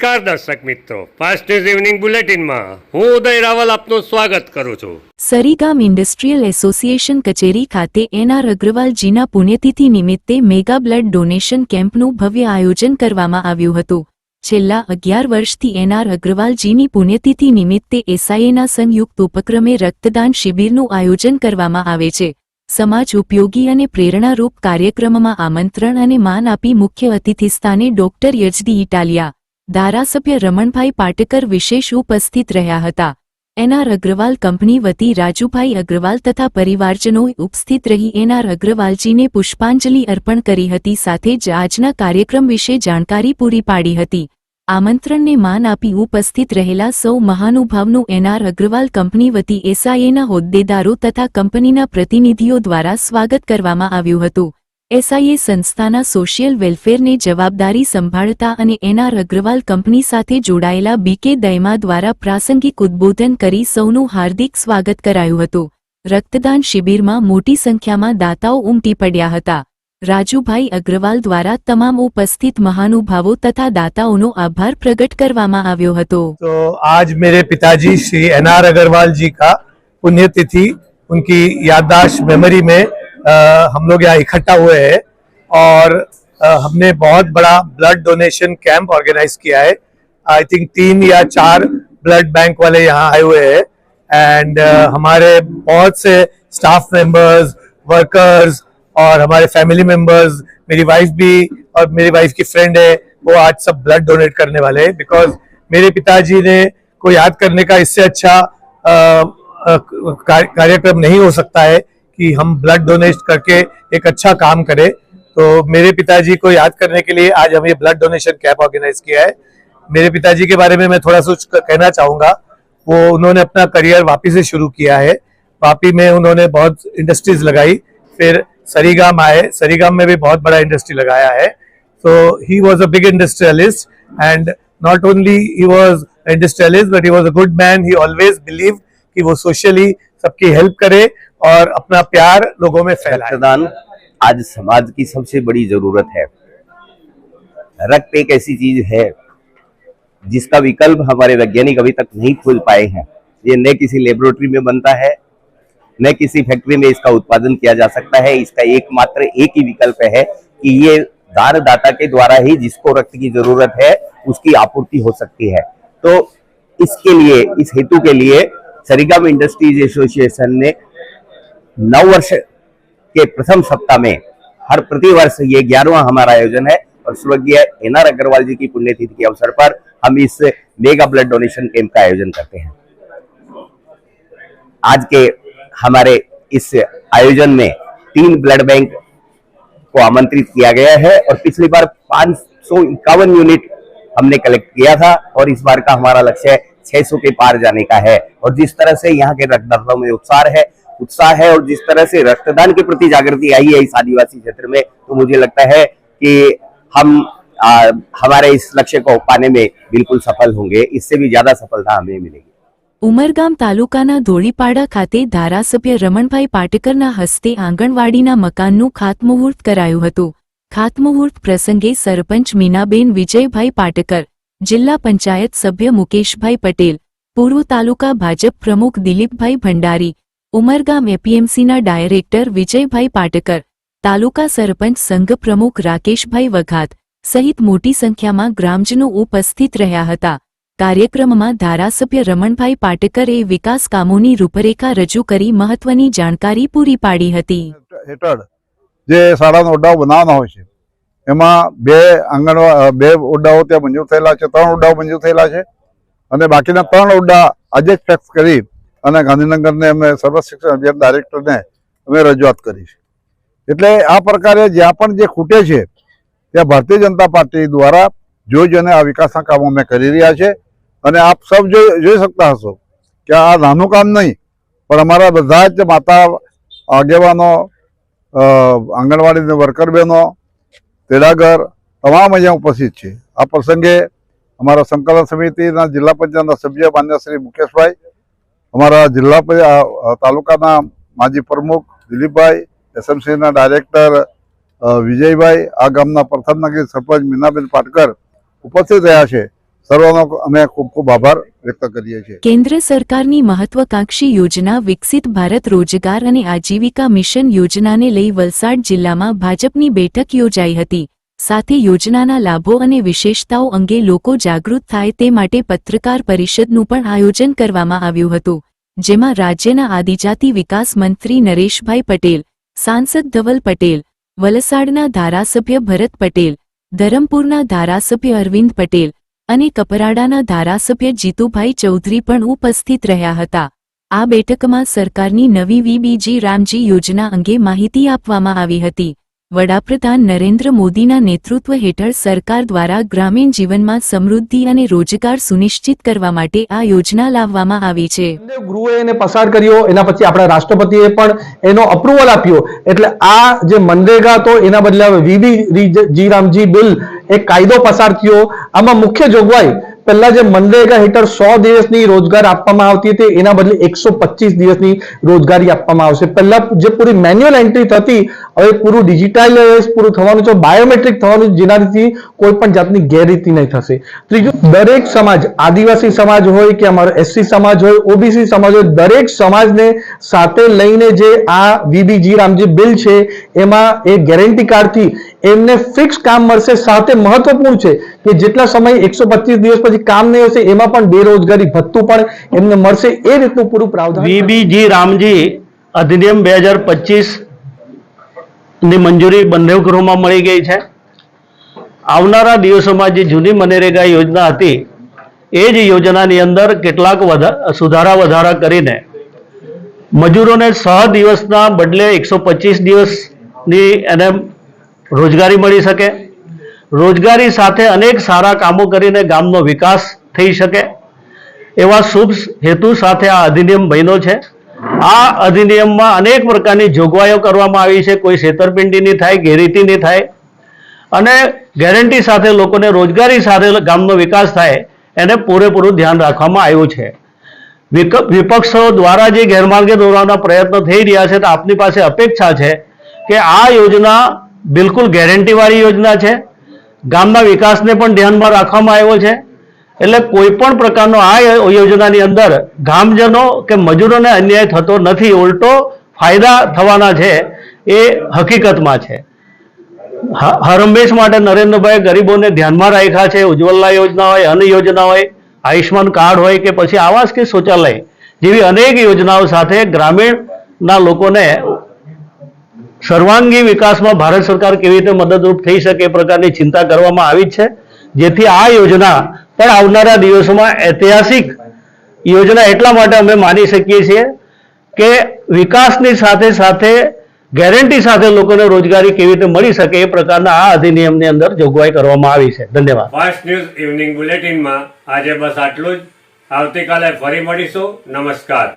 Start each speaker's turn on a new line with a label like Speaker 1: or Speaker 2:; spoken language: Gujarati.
Speaker 1: નમસ્કાર દર્શક મિત્રો. ફાસ્ટ ન્યૂઝ ઇવનિંગ બુલેટિનમાં હું ઉદય રાવલ આપનું સ્વાગત કરું છું.
Speaker 2: સરીગામ ઇન્ડસ્ટ્રીયલ એસોસિએશન કચેરી ખાતે એનઆર અગ્રવાલજીના પુણ્યતિથિ નિમિત્તે મેગા બ્લડ ડોનેશન કેમ્પનું ભવ્ય આયોજન કરવામાં આવ્યું હતું. છેલ્લા અગિયાર વર્ષથી એનઆર અગ્રવાલજીની પુણ્યતિથિ નિમિત્તે એસઆઈએના સંયુક્ત ઉપક્રમે રક્તદાન શિબિરનું આયોજન કરવામાં આવે છે. સમાજ ઉપયોગી અને પ્રેરણારૂપ કાર્યક્રમમાં આમંત્રણ અને માન આપી મુખ્ય અતિથિ સ્થાને ડોક્ટર યજદી ઇટાલિયા ધારાસભ્ય રમણભાઈ પાટેકર વિશેષ ઉપસ્થિત રહ્યા હતા? એનઆર અગ્રવાલ કંપની વતી રાજુભાઈ અગ્રવાલ તથા પરિવારજનોએ ઉપસ્થિત રહી એનઆર અગ્રવાલજીને પુષ્પાંજલિ અર્પણ કરી હતી સાથે જ આજના કાર્યક્રમ વિશે જાણકારી પૂરી પાડી હતી. આમંત્રણને માન આપી ઉપસ્થિત રહેલા સૌ મહાનુભાવનું એનઆર અગ્રવાલ કંપની વતી એસઆઈએના હોદ્દેદારો તથા કંપનીના પ્રતિનિધિઓ દ્વારા સ્વાગત કરવામાં આવ્યું હતું. એસઆઈએ સંસ્થાના સોશિયલ વેલફેરને જવાબદારી સંભાળતા અને એનઆર અગ્રવાલ કંપની સાથે જોડાયેલા બીકે દયમા દ્વારા પ્રાસંગિક ઉદ્બોધન કરી સૌનું હાર્દિક સ્વાગત કરાયું હતું રક્તદાન શિબિરમાં મોટી સંખ્યામાં દાતાઓ ઉમટી પડ્યા હતા રાજુભાઈ અગ્રવાલ દ્વારા તમામ ઉપસ્થિત મહાનુભાવો તથા દાતાઓનો આભાર પ્રગટ કરવામાં આવ્યો હતો
Speaker 3: तो आज मेरे पिताजी श्री एन आर अग्रवाल जी का पुण्यतिथि उनकी याददाश्त मेमोरी में अ, हम लोग यहाँ इकट्ठा हुए हैं और अ, हमने बहुत बड़ा ब्लड डोनेशन कैंप ऑर्गेनाइज किया है। आई थिंक तीन या चार ब्लड बैंक वाले यहाँ आए हुए हैं। एंड हमारे बहुत से स्टाफ मेंबर्स वर्कर्स और हमारे फैमिली मेंबर्स मेरी वाइफ भी और मेरी वाइफ की फ्रेंड है वो आज सब ब्लड डोनेट करने वाले हैं। बिकॉज़ मेरे पिताजी ने को याद करने का इससे अच्छा कार्य- कार्यक्रम नहीं हो सकता है। कि हम ब्लड डोनेट करके एक अच्छा काम करें। तो मेरे पिताजी को याद करने के लिए आज हम ये ब्लड डोनेशन कैंप ऑर्गेनाइज किया है। मेरे पिताजी के बारे में मैं थोड़ा सा कहना चाहूँगा। वो, उन्होंने अपना करियर वापी से शुरू किया है। वापी में उन्होंने बहुत इंडस्ट्रीज़ लगाई। फिर सरीगाम आए। सरीगाम में भी बहुत बड़ा इंडस्ट्री लगाया है। He was a big industrialist and not only he was an industrialist, but he was a good man. He always believed कि वो सोशली सबकी हेल्प करे। और अपना प्यार लोगों में
Speaker 4: रक्तदान आज समाज की सबसे बड़ी ज़रूरत है। रक्त एक ऐसी चीज़ है जिसका विकल्प हमारे वैज्ञानिक अभी तक नहीं खोज पाए हैं। ये न किसी लेबोरेटरी में बनता है, न किसी फैक्ट्री में इसका उत्पादन किया जा सकता है। इसका एकमात्र एक ही विकल्प है कि ये दान दाता के द्वारा ही जिसको रक्त की ज़रूरत है, उसकी आपूर्ति हो सकती है। तो इसके लिए, इस हेतु के लिए सरिगम इंडस्ट्रीज़ एसोसिएशन ने नव वर्ष के प्रथम सप्ताह में हर प्रतिवर्ष ये ग्यारहवा हमारा आयोजन है और स्वर्गीय एन आर अग्रवाल जी की पुण्यतिथि के अवसर पर हम इस मेगा ब्लड डोनेशन कैंप का आयोजन करते हैं। आज के हमारे इस आयोजन में तीन ब्लड बैंक को आमंत्रित किया गया है और पिछली बार पाँच यूनिट हमने कलेक्ट किया था और इस बार का हमारा लक्ष्य 600 के पार जाने का है। और जिस तरह से यहाँ के रक्तदाताओं में उत्साह है उत्साह है और जिस तरह से रक्तदान के प्रति जागृति आई है इस आदिवासी क्षेत्र में तो मुझे लगता है कि हम आ, हमारे इस लक्ष्य को पाने में बिल्कुल सफल होंगे इससे भी ज्यादा सफलता हमें मिलेगी
Speaker 2: ઉમરગામ તાલુકાના ધોળીપાડા ખાતે ધારાસભ્ય રમણભાઈ પાટેકરના હસ્તે આંગણવાડીના મકાનનું ખાતમુહૂર્ત કરાયું હતું ખાતમુહૂર્ત પ્રસંગે સરપંચ મીનાબેન વિજયભાઈ પાટેકર જિલ્લા પંચાયત સભ્ય મુકેશભાઈ પટેલ પૂર્વ તાલુકા ભાજપ પ્રમુખ દિલીપભાઈ ભંડારી ઉમરગામ એપીએમસીના ડાયરેક્ટર વિજયભાઈ પાટેકર, તાલુકા સરપંચ સંઘ પ્રમુખ રાકેશભાઈ વઘાત સહિત મોટી સંખ્યામાં ગ્રામજનો ઉપસ્થિત રહ્યા હતા. કાર્યક્રમમાં ધારાસભ્ય રમણભાઈ પાટકરે વિકાસ કામોની રૂપરેખા રજૂ કરી મહત્વની જાણકારી પૂરી પાડી હતી.
Speaker 5: હેઠળ જે શાળાનો ઓરડાઓ બનાવવાના હોય છે, એમાં બે આંગણવા બે ઓરડાઓ ત્યાં મંજૂર થયેલા છે, ત્રણ ઓરડાઓ મંજૂર થયેલા છે અને બાકીના ત્રણ ઓરડા આજે ફેક્સ કરી અને ગાંધીનગરને અમે સર્વ શિક્ષણ અભિયાન ડાયરેક્ટરને અમે રજૂઆત કરી છે. એટલે આ પ્રકારે જ્યાં પણ જે ખૂટે છે, ત્યાં ભારતીય જનતા પાર્ટી દ્વારા જોઈ જોઈને આ વિકાસના કામો અમે કરી રહ્યા છે. અને આપ સૌ જોઈ જોઈ શકતા હશો કે આ નાનું કામ નહીં, પણ અમારા બધા જ માતા આગેવાનો આંગણવાડીની વર્કર બહેનો, તેડાગર તમામ અહીંયા ઉપસ્થિત છે. આ પ્રસંગે અમારા સંકલન સમિતિના જિલ્લા પંચાયતના સભ્ય માન્ય શ્રી મુકેશભાઈ અમારા જિલ્લા તાલુકાના માજી પ્રમુખ દિલીપભાઈ, એસએમસીના ડાયરેક્ટર વિજયભાઈ, આ ગામના પ્રથમ નગરી સરપંચ મીનાબેન પાટકર ઉપસ્થિત રહ્યા છે. સર્વનો અમે ખૂબ ખૂબ આભાર વ્યક્ત કરીએ છીએ.
Speaker 2: કેન્દ્ર સરકારની મહત્વકાંક્ષી યોજના વિકસિત ભારત રોજગાર અને આજીવિકા મિશન યોજનાને લઈ વલસાડ જિલ્લામાં ભાજપની બેઠક યોજાઈ હતી. સાથે યોજનાના લાભો અને વિશેષતાઓ અંગે લોકો જાગૃત થાય તે માટે પત્રકાર પરિષદનું પણ આયોજન કરવામાં આવ્યું હતું, જેમાં રાજ્યના આદિજાતિ વિકાસ મંત્રી નરેશભાઈ પટેલ, સાંસદ ધવલ પટેલ, વલસાડના ધારાસભ્ય ભરત પટેલ, ધરમપુરના ધારાસભ્ય અરવિંદ પટેલ અને કપરાડાના ધારાસભ્ય જીતુભાઈ ચૌધરી પણ ઉપસ્થિત રહ્યા હતા. આ બેઠકમાં સરકારની નવી વીબીજી રામજી યોજના અંગે માહિતી આપવામાં આવી હતી. વડાપ્રધાન નરેન્દ્ર મોદીના નેતૃત્વ હેઠળ સરકાર દ્વારા ગ્રામીણ જીવનમાં સમૃદ્ધિ અને રોજગાર સુનિશ્ચિત કરવા માટે આ યોજના લાવવામાં આવી છે.
Speaker 6: ગૃહે એને પસાર કર્યો, એના પછી આપણા રાષ્ટ્રપતિએ પણ એનો અપ્રુવલ આપ્યો. એટલે આ જે મનરેગા હતો, એના બદલે હવે વીબી જી રામજી બિલ, એક કાયદો પસાર થયો. આમાં મુખ્ય જોગવાઈ પહેલા જે મનરેગા હેઠળ સો દિવસની રોજગાર આપવામાં આવતી હતી, એના બદલે એકસો દિવસની રોજગારી આપવામાં આવશે. પહેલા જે પૂરી મેન્યુઅલ એન્ટ્રી થતી, હવે પૂરું ડિજિટાઇલાઇઝ પૂરું થવાનું છે બાયોમેટ્રિક થવાનું જેનાથી કોઈ પણ જાતની ગેરરીતિ નહીં થશે. ત્રીજું, દરેક સમાજ, આદિવાસી સમાજ હોય કે અમારો એસસી સમાજ હોય, ઓબીસી સમાજ હોય, દરેક સમાજને સાથે લઈને જે આ વીબીજી રામજી બિલ છે, એમાં એ ગેરંટી કાર્ડથી એમને ફિક્સ કામ મળશે. સાથે મહત્વપૂર્ણ છે કે જેટલા સમય એકસો પચીસ દિવસ પછી કામ નહીં હશે, એમાં પણ બેરોજગારી ભથ્થું પણ એમને મળશે એ રીતનું પૂરું પ્રાવધાન.
Speaker 7: બીબીજી રામજી અધિનિયમ બે હજાર પચીસની મંજૂરી બંને ગૃહમાં મળી ગઈ છે. આવનારા દિવસોમાં જે જૂની મનરેગા યોજના હતી, એ જ યોજનાની અંદર કેટલાક સુધારા વધારા કરીને મજૂરોને છ દિવસના બદલે એકસો પચીસ દિવસની એને રોજગારી મળી શકે. રોજગારી સાથે અનેક સારા કામો કરીને ગામનો વિકાસ થઈ શકે. એવા શુભ હેતુ સાથે આ અધિનિયમ બન્યો છે. આ અધિનિયમમાં અનેક પ્રકારની જોગવાઈઓ કરવામાં આવી છે. કોઈ છેતરપિંડીની થાય, ગેરરીતિ નહીં થાય. અને ગેરંટી સાથે લોકોને રોજગારી સાથે ગામનો વિકાસ થાય, એને પૂરેપૂરું ધ્યાન રાખવામાં આવ્યું છે. વિપક્ષો દ્વારા જે ગેરમાર્ગે દોરવાના પ્રયત્નો થઈ રહ્યા છે, તો આપની પાસે અપેક્ષા છે કે આ યોજના બિલકુલ ગેરંટીવાળી યોજના છે. ગામના વિકાસને પણ ધ્યાનમાં રાખવામાં આવ્યો છે. એટલે કોઈ પણ પ્રકારનો આ યોજનાની અંદર ગામજનો કે મજૂરોને અન્યાય થતો નથી, ઉલટો ફાયદા થવાના છે એ હકીકતમાં છે. હ- હરહંમેશ માટે નરેન્દ્રભાઈ ગરીબોને ધ્યાનમાં રાખ્યા છે, ઉજ્જવલા યોજના હોય, અન્ન યોજના હોય આયુષ્માન કાર્ડ હોય કે પછી આવાસ કે શૌચાલય જેવી અનેક યોજનાઓ સાથે ગ્રામીણના લોકોને સર્વાંગી વિકાસમાં ભારત સરકાર કેવી રીતે મદદરૂપ થઈ શકે એ પ્રકારની ચિંતા કરવામાં આવી છે. જેથી આ યોજના પણ આવનારા દિવસોમાં ઐતિહાસિક યોજના એટલા માટે અમે માની શકીએ છીએ કે વિકાસની સાથે સાથે ગેરંટી સાથે લોકોને રોજગારી કેવી રીતે મળી શકે એ પ્રકારના આ અધિનિયમની અંદર જોગવાઈ કરવામાં આવી છે. ધન્યવાદ.
Speaker 1: ફાસ્ટ ન્યૂઝ ઇવનિંગ બુલેટિનમાં આજે બસ આટલું જ. આવતીકાલે ફરી મળીશું. નમસ્કાર.